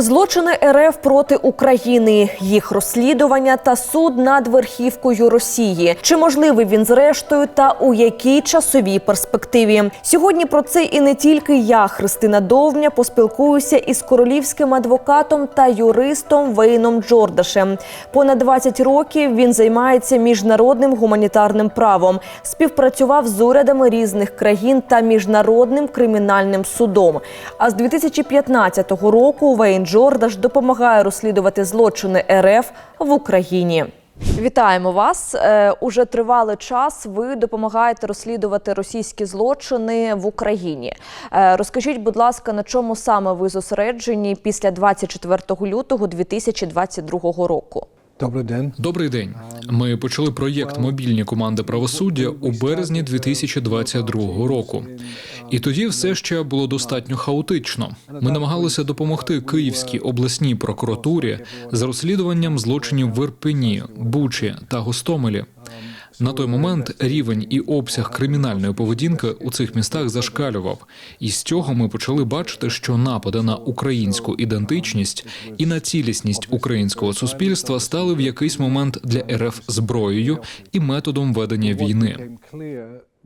Злочини РФ проти України, їх розслідування та суд над верхівкою Росії. Чи можливий він зрештою та у якій часовій перспективі? Сьогодні про це і не тільки я, Христина Довня, поспілкуюся із королівським адвокатом та юристом Вейном Джордашем. Понад 20 років він займається міжнародним гуманітарним правом, співпрацював з урядами різних країн та міжнародним кримінальним судом. А з 2015 року Вейн Джордаш допомагає розслідувати злочини РФ в Україні. Вітаємо вас. Е, Уже тривалий час. Ви допомагаєте розслідувати російські злочини в Україні. Е, Розкажіть, будь ласка, на чому саме ви зосереджені після 24 лютого 2022 року? Добрий день. Добрий день. Ми почали проєкт мобільні команди правосуддя у березні 2022 року. І тоді все ще було достатньо хаотично. Ми намагалися допомогти Київській обласній прокуратурі з розслідуванням злочинів в Ірпені, Бучі та Гостомелі. На той момент рівень і обсяг кримінальної поведінки у цих містах зашкалював, і з цього ми почали бачити, що напади на українську ідентичність і на цілісність українського суспільства стали в якийсь момент для РФ зброєю і методом ведення війни.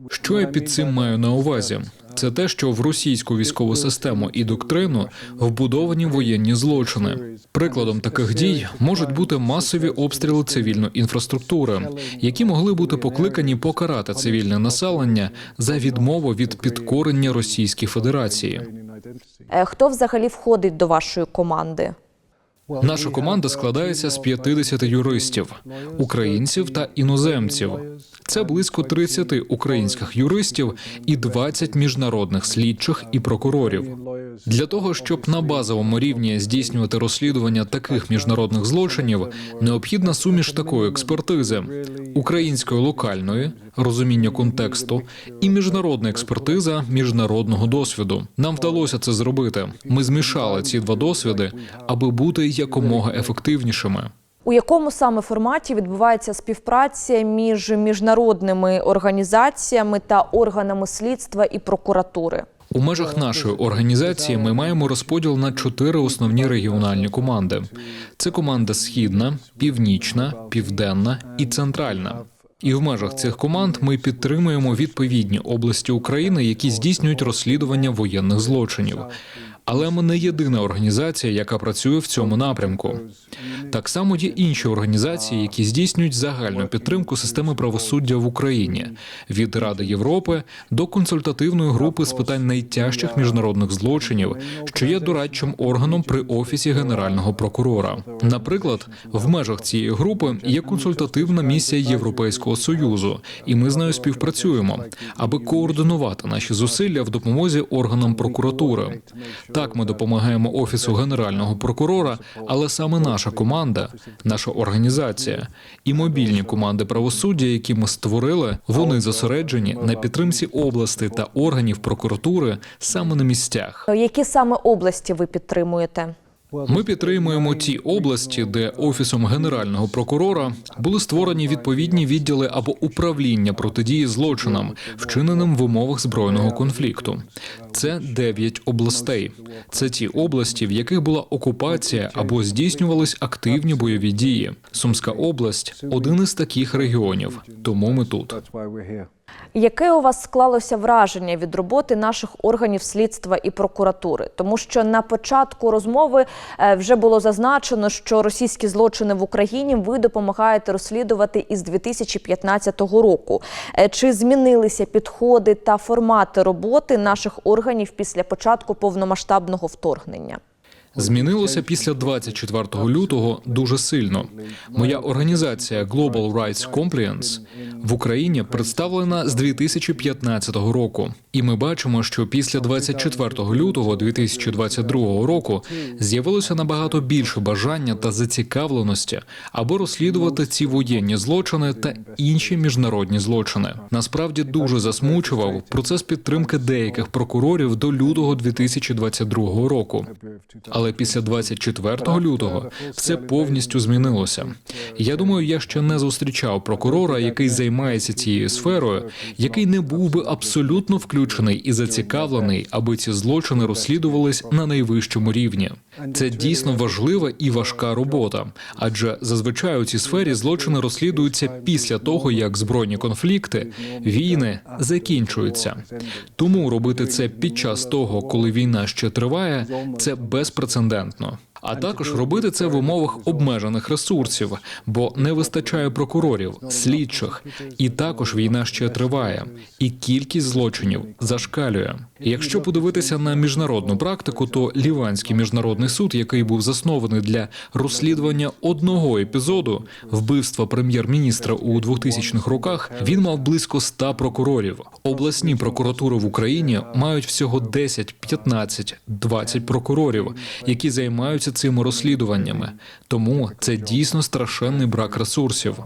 Що я під цим маю на увазі? Це те, що в російську військову систему і доктрину вбудовані воєнні злочини. Прикладом таких дій можуть бути масові обстріли цивільної інфраструктури, які могли бути покликані покарати цивільне населення за відмову від підкорення Російській Федерації. Е, Хто взагалі входить до вашої команди? Наша команда складається з 50 юристів, українців та іноземців. Це близько 30 українських юристів і 20 міжнародних слідчих і прокурорів. Для того щоб на базовому рівні здійснювати розслідування таких міжнародних злочинів, необхідна суміш такої експертизи: української локальної розуміння контексту і міжнародна експертиза міжнародного досвіду. Нам вдалося це зробити. Ми змішали ці два досвіди, аби бути якомога ефективнішими. У якому саме форматі відбувається співпраця між міжнародними організаціями та органами слідства і прокуратури? У межах нашої організації ми маємо розподіл на чотири основні регіональні команди: це команда Східна, Північна, Південна і Центральна. І в межах цих команд ми підтримуємо відповідні області України, які здійснюють розслідування воєнних злочинів. Але ми не єдина організація, яка працює в цьому напрямку. Так само є інші організації, які здійснюють загальну підтримку системи правосуддя в Україні від Ради Європи до консультативної групи з питань найтяжчих міжнародних злочинів, що є дорадчим органом при офісі генерального прокурора. Наприклад, в межах цієї групи є консультативна місія Європейського союзу, і ми з нею співпрацюємо, аби координувати наші зусилля в допомозі органам прокуратури. Так, ми допомагаємо офісу генерального прокурора, але саме наша команда, наша організація і мобільні команди правосуддя, які ми створили, вони зосереджені на підтримці області та органів прокуратури саме на місцях. Які саме області ви підтримуєте? Ми підтримуємо ті області, де офісом генерального прокурора були створені відповідні відділи або управління протидії злочинам, вчиненим в умовах збройного конфлікту. Це дев'ять областей. Це ті області, в яких була окупація або здійснювались активні бойові дії. Сумська область один із таких регіонів. Тому ми тут. Яке у вас склалося враження від роботи наших органів слідства і прокуратури? Тому що на початку розмови е, вже було зазначено, що російські злочини в Україні ви допомагаєте розслідувати із 2015 року. Е, Чи змінилися підходи та формати роботи наших органів після початку повномасштабного вторгнення? Змінилося після 24 лютого дуже сильно. Моя організація Global Rights Compliance в Україні представлена з 2015 року, і ми бачимо, що після 24 лютого 2022 року з'явилося набагато більше бажання та зацікавленості, аби розслідувати ці воєнні злочини та інші міжнародні злочини. Насправді дуже засмучував процес підтримки деяких прокурорів до лютого 2022 року. Але Але після 24 лютого все повністю змінилося. Я думаю, я ще не зустрічав прокурора, який займається цією сферою, який не був би абсолютно включений і зацікавлений, аби ці злочини розслідувались на найвищому рівні. Це дійсно важлива і важка робота, адже зазвичай у цій сфері злочини розслідуються після того, як збройні конфлікти, війни закінчуються. Тому робити це під час того, коли війна ще триває, це безпрецедентно безпрецедентно. А також робити це в умовах обмежених ресурсів, бо не вистачає прокурорів, слідчих, і також війна ще триває, і кількість злочинів зашкалює. Якщо подивитися на міжнародну практику, то Ліванський міжнародний суд, який був заснований для розслідування одного епізоду вбивства прем'єр-міністра у 2000-х роках, він мав близько 100 прокурорів. Обласні прокуратури в Україні мають всього 10, 15, 20 прокурорів, які займаються цими розслідуваннями. Тому це дійсно страшенний брак ресурсів.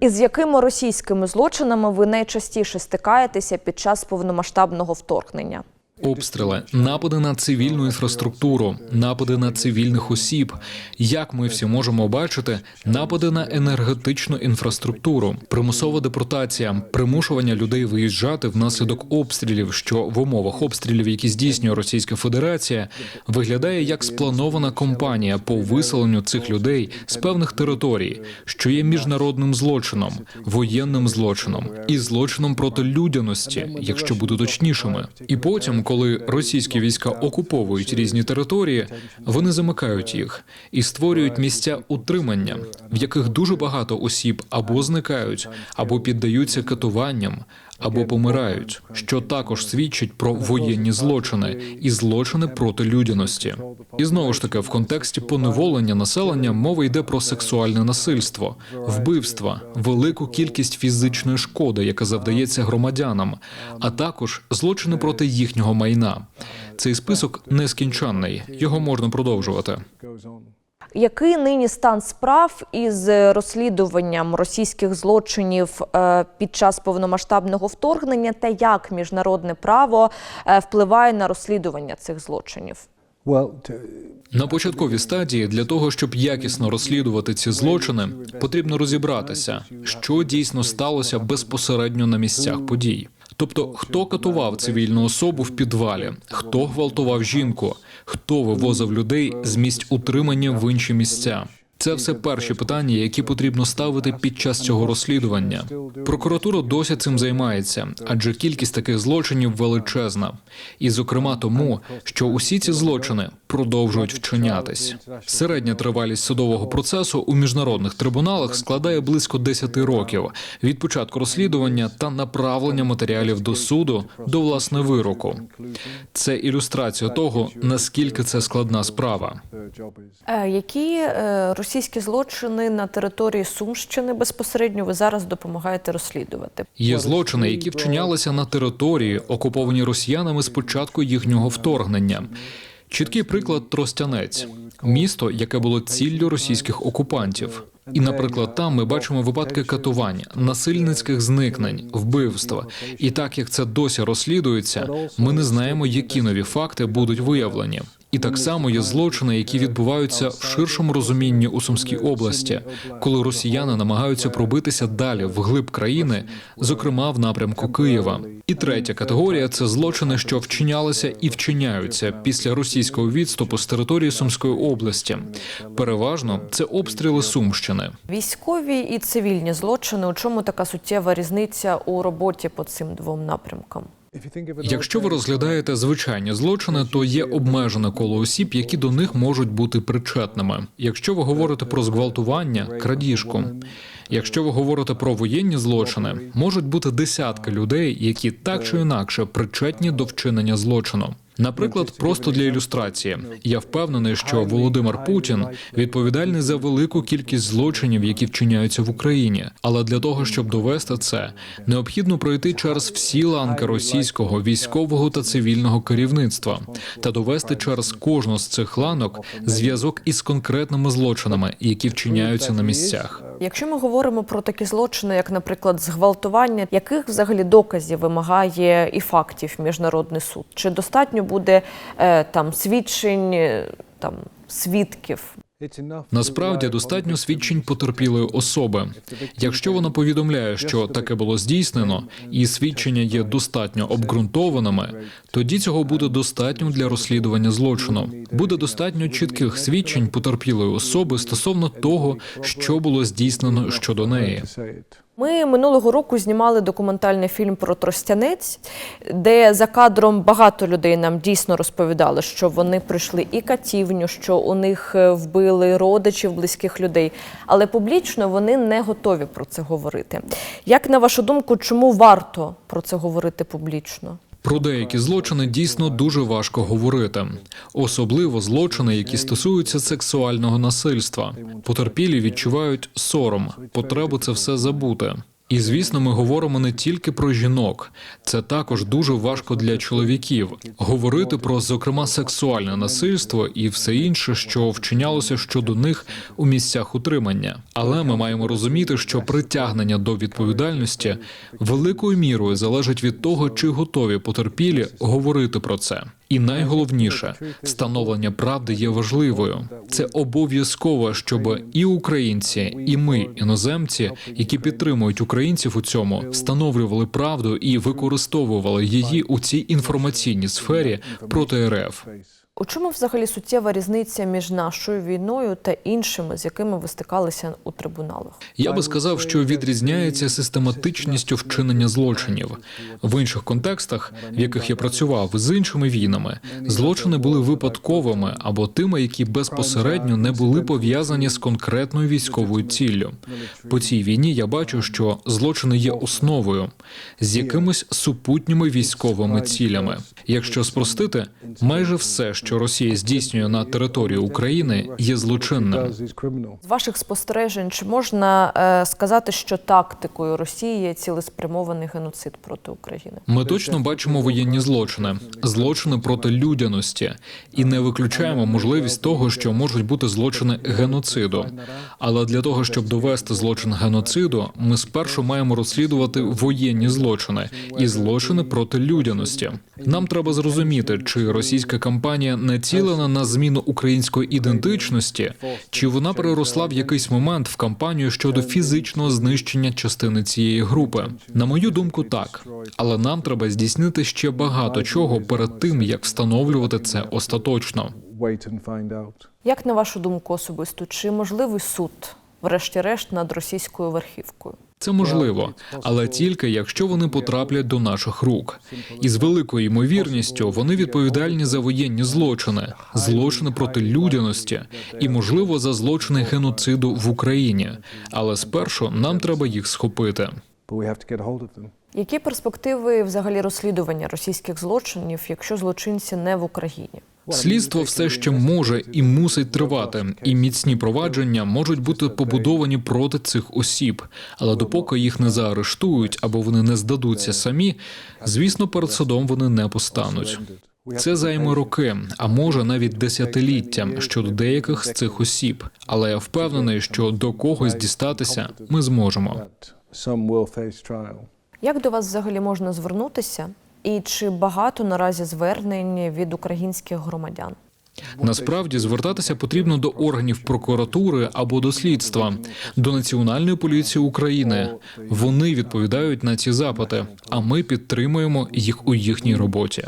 Із якими російськими злочинами ви найчастіше стикаєтеся під час повномасштабного вторгнення? Обстріли, напади на цивільну інфраструктуру, напади на цивільних осіб. Як ми всі можемо бачити, напади на енергетичну інфраструктуру, примусова депортація, примушування людей виїжджати внаслідок обстрілів, що в умовах обстрілів, які здійснює Російська Федерація, виглядає як спланована кампанія по виселенню цих людей з певних територій, що є міжнародним злочином, воєнним злочином і злочином проти людяності, якщо бути точнішими. І потім, коли російські війська окуповують різні території, вони замикають їх і створюють місця утримання, в яких дуже багато осіб або зникають, або піддаються катуванням, або помирають, що також свідчить про воєнні злочини і злочини проти людяності. І знову ж таки, в контексті поневолення населення мова йде про сексуальне насильство, вбивства, велику кількість фізичної шкоди, яка завдається громадянам, а також злочини проти їхнього майна. Цей список нескінченний, його можна продовжувати. Який нині стан справ із розслідуванням російських злочинів е, під час повномасштабного вторгнення та як міжнародне право е, впливає на розслідування цих злочинів? На початковій стадії для того, щоб якісно розслідувати ці злочини, потрібно розібратися, що дійсно сталося безпосередньо на місцях подій. Тобто, хто катував цивільну особу в підвалі, хто гвалтував жінку, хто вивозив людей з місць утримання в інші місця. Це все перші питання, які потрібно ставити під час цього розслідування. Прокуратура досі цим займається, адже кількість таких злочинів величезна, і зокрема тому, що усі ці злочини продовжують вчинятись. Середня тривалість судового процесу у міжнародних трибуналах складає близько 10 років від початку розслідування та направлення матеріалів до суду до власне вироку. Це ілюстрація того, наскільки це складна справа. Е, Які е, російські злочини на території Сумщини безпосередньо ви зараз допомагаєте розслідувати? Є злочини, які вчинялися на території, окуповані росіянами з початку їхнього вторгнення. Чіткий приклад Тростянець, місто, яке було ціллю російських окупантів. І, наприклад, там ми бачимо випадки катувань, насильницьких зникнень, вбивства. І так як це досі розслідується, ми не знаємо, які нові факти будуть виявлені. І так само є злочини, які відбуваються в ширшому розумінні у Сумській області, коли росіяни намагаються пробитися далі в глиб країни, зокрема в напрямку Києва. І третя категорія це злочини, що вчинялися і вчиняються після російського відступу з території Сумської області. Переважно це обстріли Сумщини. Військові і цивільні злочини. У чому така суттєва різниця у роботі по цим двом напрямкам? Якщо ви розглядаєте звичайні злочини, то є обмежене коло осіб, які до них можуть бути причетними. Якщо ви говорите про зґвалтування, крадіжку. Якщо ви говорите про воєнні злочини, можуть бути десятки людей, які так чи інакше причетні до вчинення злочину. Наприклад, просто для ілюстрації, я впевнений, що Володимир Путін відповідальний за велику кількість злочинів, які вчиняються в Україні. Але для того, щоб довести це, необхідно пройти через всі ланки російського військового та цивільного керівництва та довести через кожну з цих ланок зв'язок із конкретними злочинами, які вчиняються на місцях. Якщо ми говоримо про такі злочини, як, наприклад, зґвалтування, яких взагалі доказів вимагає і фактів міжнародний суд? Чи достатньо буде е, там свідчень, е, там там свідків? Насправді достатньо свідчень потерпілої особи. Якщо вона повідомляє, що таке було здійснено, і свідчення є достатньо обґрунтованими, тоді цього буде достатньо для розслідування злочину. Буде достатньо чітких свідчень потерпілої особи стосовно того, що було здійснено щодо неї. Ми минулого року знімали документальний фільм про Тростянець, де за кадром багато людей нам дійсно розповідали, що вони прийшли і катівню, що у них е, вбили родичів, близьких людей. Але публічно вони не готові про це говорити. Як на вашу думку, чому варто про це говорити публічно? Про деякі злочини дійсно дуже важко говорити, особливо злочини, які стосуються сексуального насильства. Потерпілі відчувають сором, потребу це все забути. І звісно, ми говоримо не тільки про жінок. Це також дуже важко для чоловіків говорити про, зокрема, сексуальне насильство і все інше, що вчинялося щодо них у місцях утримання. Але ми маємо розуміти, що притягнення до відповідальності великою мірою залежить від того, чи готові потерпілі говорити про це. І найголовніше, встановлення правди є важливою. Це обов'язково, щоб і українці, і ми, іноземці, які підтримують українців у цьому, встановлювали правду і використовували її у цій інформаційній сфері проти РФ. У чому взагалі суттєва різниця між нашою війною та іншими, з якими ви стикалися у трибуналах? Я би сказав, що відрізняється систематичністю вчинення злочинів в інших контекстах, в яких я працював з іншими війнами. Злочини були випадковими або тими, які безпосередньо не були пов'язані з конкретною військовою ціллю. По цій війні я бачу, що злочини є основою з якимись супутніми військовими цілями. Якщо спростити, майже все, що Росія здійснює на території України, є злочинним. З ваших спостережень, чи можна е, сказати, що тактикою Росії є цілеспрямований геноцид проти України? Ми точно бачимо воєнні злочини, злочини проти людяності, і не виключаємо можливість того, що можуть бути злочини геноциду. Але для того, щоб довести злочин геноциду, ми спершу маємо розслідувати воєнні злочини і злочини проти людяності. Нам треба зрозуміти, чи російська кампанія націлена на зміну української ідентичності, чи вона переросла в якийсь момент в кампанію щодо фізичного знищення частини цієї групи. На мою думку, так. Але нам треба здійснити ще багато чого перед тим, як встановлювати це остаточно. Як на вашу думку особисто, чи можливий суд, врешті-решт, над російською верхівкою? Це можливо, але тільки якщо вони потраплять до наших рук. І з великою ймовірністю вони відповідальні за воєнні злочини, злочини проти людяності і, можливо, за злочини геноциду в Україні. Але спершу нам треба їх схопити. Які перспективи взагалі розслідування російських злочинів, якщо злочинці не в Україні? Слідство все ще може і мусить тривати, і міцні провадження можуть бути побудовані проти цих осіб. Але допоки їх не заарештують або вони не здадуться самі, звісно, перед судом вони не постануть. Це займе роки, а може навіть десятиліття щодо деяких з цих осіб. Але я впевнений, що до когось дістатися ми зможемо. Як до вас взагалі можна звернутися? І чи багато наразі звернень від українських громадян? Насправді звертатися потрібно до органів прокуратури або до слідства, до Національної поліції України. Вони відповідають на ці запити, а ми підтримуємо їх у їхній роботі.